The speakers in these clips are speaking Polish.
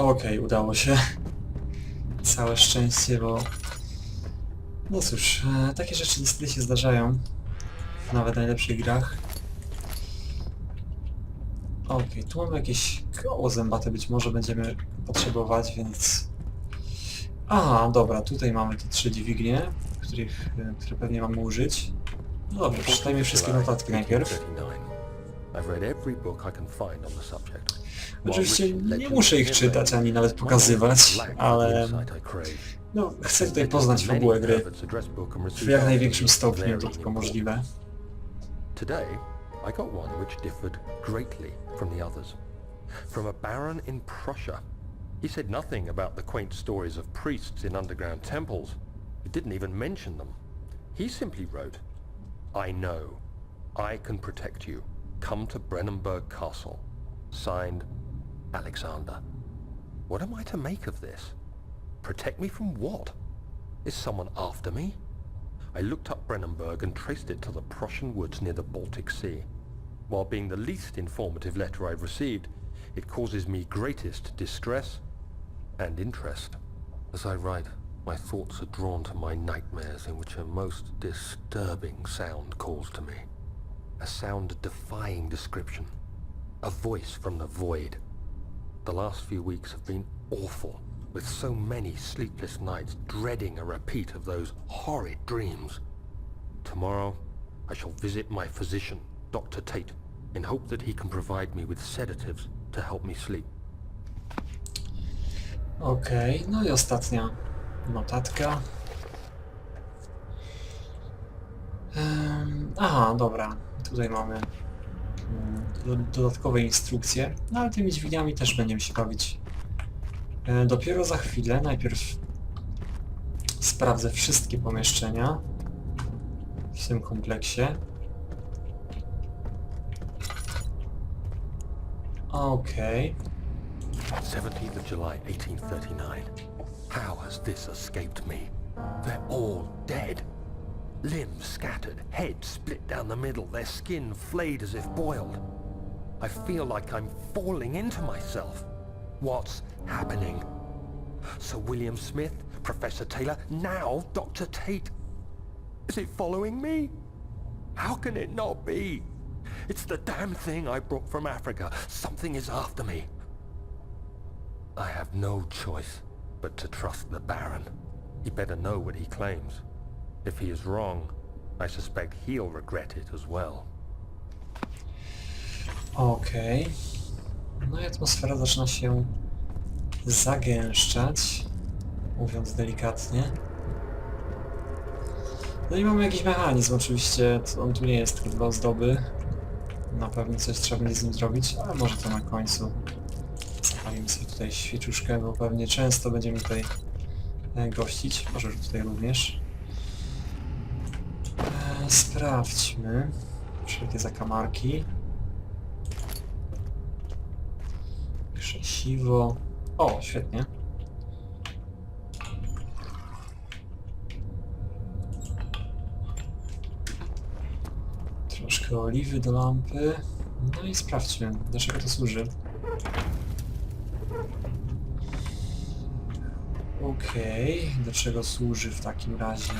Okej, udało się. Całe szczęście, bo... No cóż, e, takie rzeczy niestety się zdarzają. Nawet najlepszych grach. Okej, tu mamy jakieś koło zębate, być może będziemy potrzebować, więc... Aha, dobra, tutaj mamy te trzy dźwignie, których, e, które pewnie mamy użyć. No dobrze, przeczytajmy wszystkie notatki najpierw. I've read every book I can find on the subject. Oczywiście nie muszę ich czytać, ani nawet pokazywać, ale no, chcę tutaj poznać fabułę gry w jak największym stopniu to tylko możliwe. Today, I got one which differed greatly from the others. From a baron in Prussia. He said nothing about the quaint stories of priests in underground temples. He didn't even mention them. He simply wrote, I know. I can protect you. Come to Brennenburg Castle. Signed, Alexander. What am I to make of this? Protect me from what? Is someone after me? I looked up Brennenburg and traced it to the Prussian woods near the Baltic Sea. While being the least informative letter I've received, it causes me greatest distress and interest. As I write, my thoughts are drawn to my nightmares in which a most disturbing sound calls to me. A sound defying description. A voice from the void. The last few weeks have been awful, with so many sleepless nights dreading a repeat of those horrid dreams. Tomorrow, I shall visit my physician, Dr. Tate, in hope that he can provide me with sedatives to help me sleep. Okej, no i ostatnia notatka. Em, aha, dobra. Tutaj mamy mm, do, dodatkowe instrukcje, no ale tymi dźwigniami też będziemy się bawić. E, dopiero za chwilę, najpierw sprawdzę wszystkie pomieszczenia w tym kompleksie. Okej. 17th of July, 1839. How has this escaped me? They're all dead. Limbs scattered, heads split down the middle, their skin flayed as if boiled. I feel like I'm falling into myself. What's happening? Sir William Smith, Professor Taylor, now Dr. Tate. Is it following me? How can it not be? It's the damn thing I brought from Africa. Something is after me. I have no choice but to trust the Baron. He better know what he claims. If he is wrong, I suspect he'll regret it as well. Okej. No i atmosfera zaczyna się zagęszczać, mówiąc delikatnie. No i mamy jakiś mechanizm, oczywiście on tu nie jest tylko dla ozdoby. Na pewno coś trzeba będzie z nim zrobić, ale może to na końcu. Zapalimy sobie tutaj świeczuszkę, bo pewnie często będziemy tutaj e, gościć, może że tutaj również. Sprawdźmy wszelkie zakamarki. Krzesiwo. O, świetnie. Troszkę oliwy do lampy. No i sprawdźmy, do czego to służy. Okej, do czego służy w takim razie?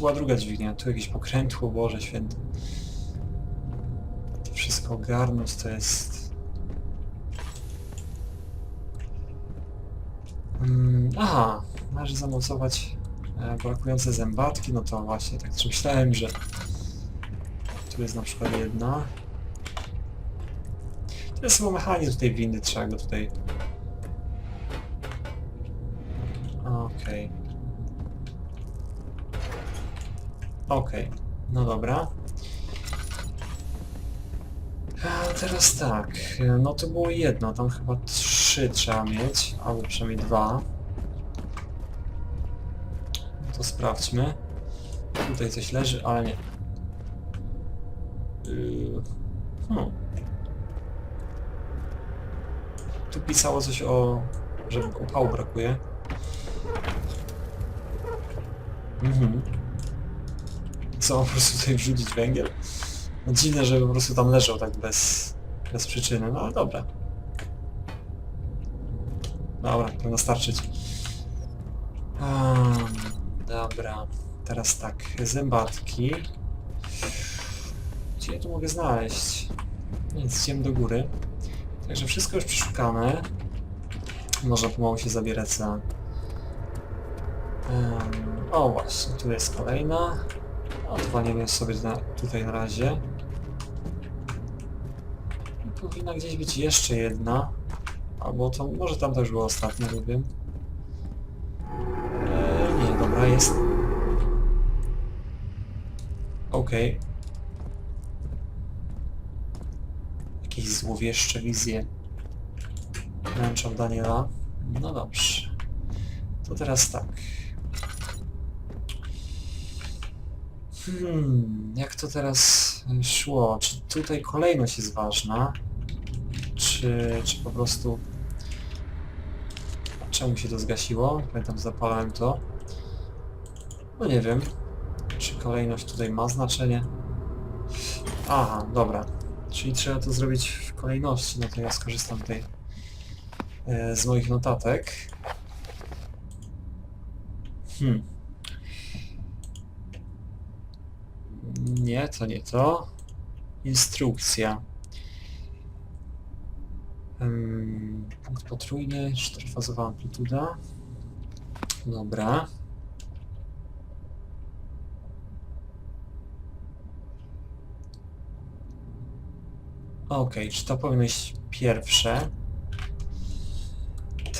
Była druga dźwignia, tu jakieś pokrętło, Boże święty. To wszystko ogarnąć to jest... Mm, aha, należy zamocować e, brakujące zębatki, no to właśnie tak myślałem, że tu jest na przykład jedna. To jest chyba mechanizm tej windy, trzeba go tutaj... Okej. Okej, no dobra. A teraz tak, no to było jedno, tam chyba trzy trzeba mieć, albo przynajmniej dwa. No to sprawdźmy. Tutaj coś leży, ale nie. Yy, hmm. Tu pisało coś o... że upału brakuje. Mhm. Co, po prostu tutaj wrzucić węgiel? No dziwne, że po prostu tam leżał tak bez, bez przyczyny, no ale dobra. Dobra, powinno starczyć. Um, dobra, teraz tak, zębatki. Gdzie ja tu mogę znaleźć? Nic, idziemy do góry. Także wszystko już przeszukane. Można pomału się zabierać za... Em, o właśnie, tu jest kolejna. Odwalimy sobie na, tutaj na razie. Powinna gdzieś być jeszcze jedna. Albo to, może tam też była ostatnia, nie wiem. Eee, nie, dobra, jest. Okej. Jakieś złowieszcze wizje męczą Daniela. No dobrze. To teraz tak. Hmm, jak to teraz szło? Czy tutaj kolejność jest ważna? Czy, czy po prostu... Czemu się to zgasiło? Pamiętam, zapalałem to. No nie wiem. Czy kolejność tutaj ma znaczenie? Aha, dobra. Czyli trzeba to zrobić w kolejności, no to ja skorzystam tutaj e, z moich notatek. Hmm. Nie, to nie to. Instrukcja. Punkt potrójny, czterofazowa amplituda. Dobra. Okej, czy to powinno iść pierwsze?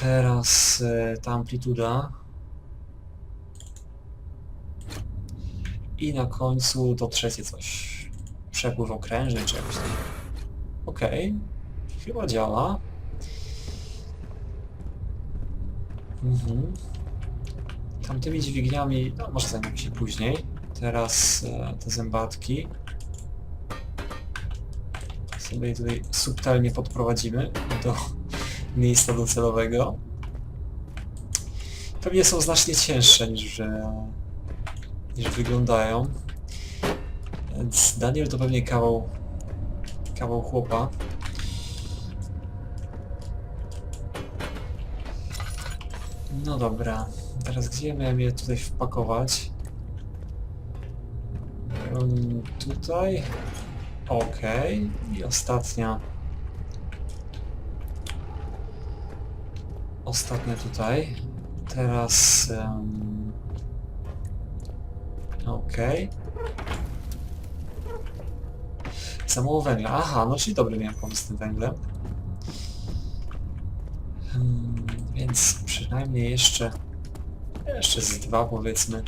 Teraz e, ta amplituda. I na końcu to trzecie coś. Przepływ okrężny czy jakoś tak. Okej. Chyba działa. Mhm. Tamtymi dźwigniami, no może zajmiemy się później. Teraz e, te zębatki. Sobie je tutaj subtelnie podprowadzimy do miejsca docelowego. Pewnie są znacznie cięższe niż, e, niż wyglądają. Więc Daniel to pewnie kawał, kawał chłopa. No dobra, teraz gdzie miałem je tutaj wpakować? Um, tutaj. Okej. I ostatnia. Ostatnia tutaj. Teraz... Um, Okej. Mało węgla. Aha, no czyli dobry miałem pomysł z tym węglem. Hmm, więc przynajmniej jeszcze... Jeszcze z dwa powiedzmy.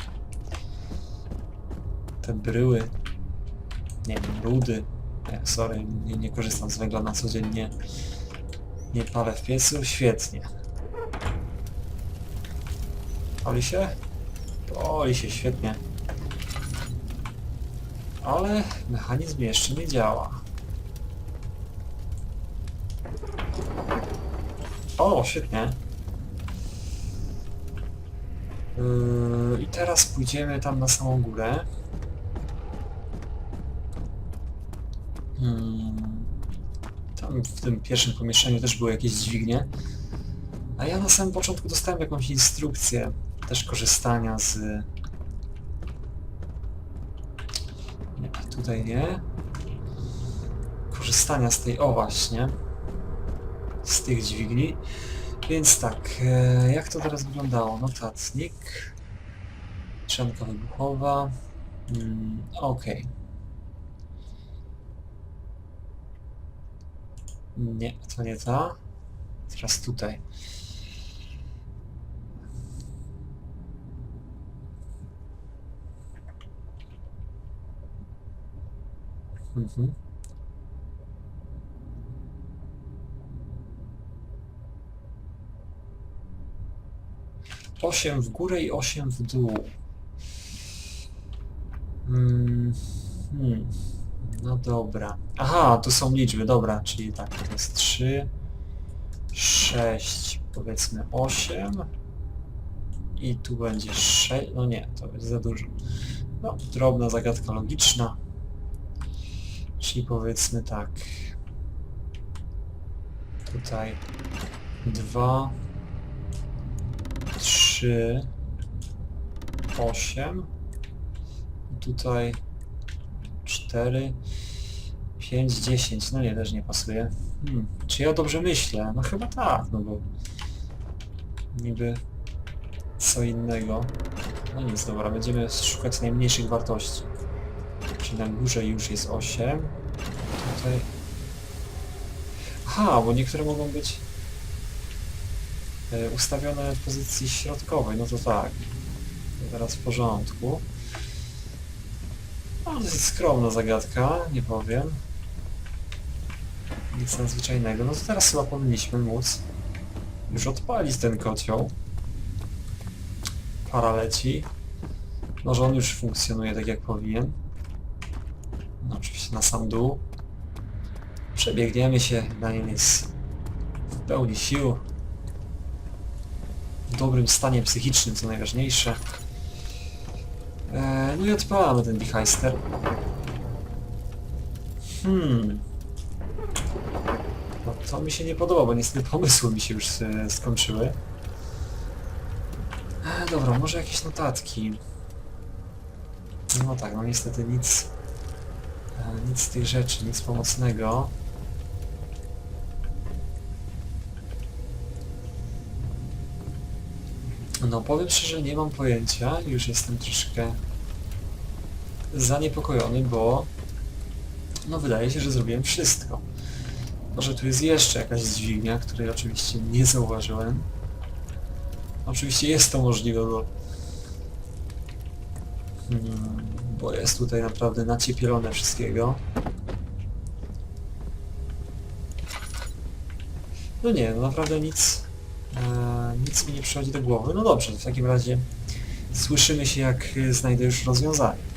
Te bryły. Nie wiem, rudy. Nie, sorry, nie, nie korzystam z węgla na co dzień. Nie, nie palę w piecu. Świetnie. Pali się? Pali się, świetnie. Ale mechanizm jeszcze nie działa. O, świetnie. Yy, I teraz pójdziemy tam na samą górę. Hmm. Tam w tym pierwszym pomieszczeniu też były jakieś dźwignie. A ja na samym początku dostałem jakąś instrukcję też korzystania z... Nie, tutaj nie. Korzystania z tej, o właśnie, z tych dźwigni. Więc tak, e, jak to teraz wyglądało? Notatnik, trzonka wybuchowa, mm, okej. Nie, to nie ta. Teraz tutaj. Mhm. Osiem w górę i osiem w dół. Mm, hmm. No dobra. Aha, tu są liczby, dobra, czyli tak, to jest 3, 6, powiedzmy 8 i tu będzie 6, no nie, to jest za dużo. No, drobna zagadka logiczna. Czyli powiedzmy tak. Tutaj 2, 3, 8. Tutaj 4, 5, 10. No nie, też nie pasuje. Hmm. Czy ja dobrze myślę? No chyba tak, no bo niby co innego. No nic, dobra, będziemy szukać najmniejszych wartości. Czyli na górze już jest 8. Tutaj... Aha, bo niektóre mogą być e, ustawione w pozycji środkowej, no to tak. Teraz w porządku. No, dosyć skromna zagadka, nie powiem. Nic nadzwyczajnego. No to teraz chyba powinniśmy móc już odpalić ten kocioł. Para leci. No, że on już funkcjonuje tak jak powinien. No, oczywiście na sam dół. Przebiegniemy się, Daniel jest w pełni sił. W dobrym stanie psychicznym, co najważniejsze. Eee, no i odpalamy ten Beheister. Hmm. No to mi się nie podoba, bo niestety pomysły mi się już e, skończyły. E, dobra, może jakieś notatki. No tak, no niestety nic, e, nic z tych rzeczy, nic pomocnego. No powiem szczerze, nie mam pojęcia, już jestem troszkę zaniepokojony, bo no wydaje się, że zrobiłem wszystko. Może tu jest jeszcze jakaś dźwignia, której oczywiście nie zauważyłem. Oczywiście jest to możliwe, bo Hmm, bo jest tutaj naprawdę naciepielone wszystkiego. No nie, no naprawdę nic, e, nic mi nie przychodzi do głowy. No dobrze, w takim razie słyszymy się jak e, znajdę już rozwiązanie.